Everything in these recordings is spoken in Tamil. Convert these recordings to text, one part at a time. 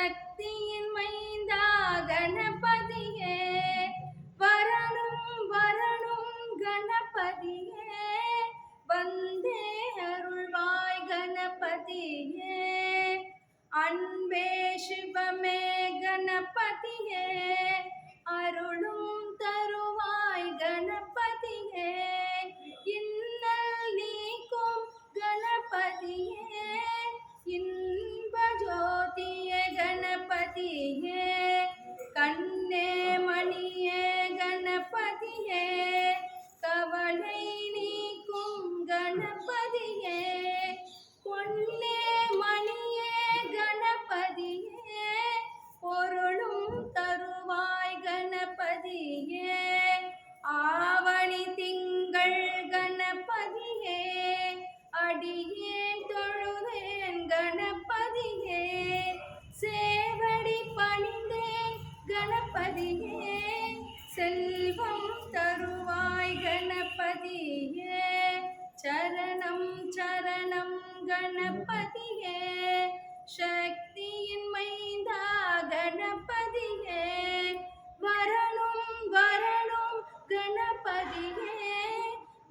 சக்தியின் மைந்தா கணபதியே. வரணும் வரணும் கணபதியே. வந்தே அருள்வாய் கணபதியே. அன் नहीं है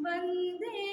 बंदे